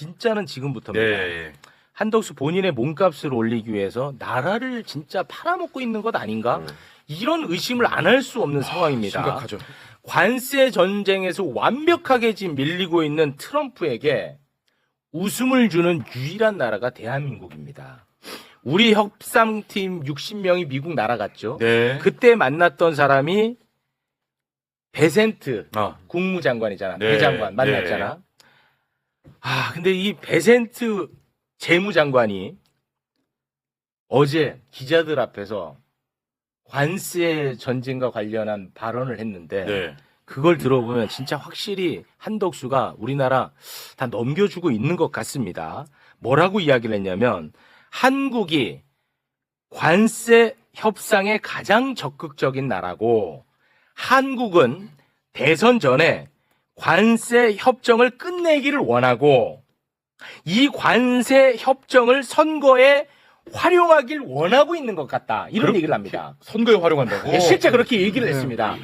진짜는 지금부터입니다. 네. 한덕수 본인의 몸값을 올리기 위해서 나라를 진짜 팔아먹고 있는 것 아닌가? 이런 의심을 안 할 수 없는 상황입니다. 심각하죠. 관세 전쟁에서 완벽하게 지금 밀리고 있는 트럼프에게 웃음을 주는 유일한 나라가 대한민국입니다. 우리 협상팀 60명이 미국 날아갔죠. 네. 그때 만났던 사람이 베센트 아, 국무장관이잖아. 네, 대장관 만났잖아. 아, 근데 이 베센트 재무장관이 어제 기자들 앞에서 관세 전쟁과 관련한 발언을 했는데 네. 그걸 들어보면 진짜 확실히 한덕수가 우리나라 다 넘겨주고 있는 것 같습니다. 뭐라고 이야기를 했냐면 한국이 관세 협상에 가장 적극적인 나라고 한국은 대선 전에 관세 협정을 끝내기를 원하고 이 관세 협정을 선거에 활용하길 원하고 있는 것 같다. 이런 그렇게 얘기를 합니다. 선거에 활용한다고. 예, 실제 그렇게 얘기를 했습니다.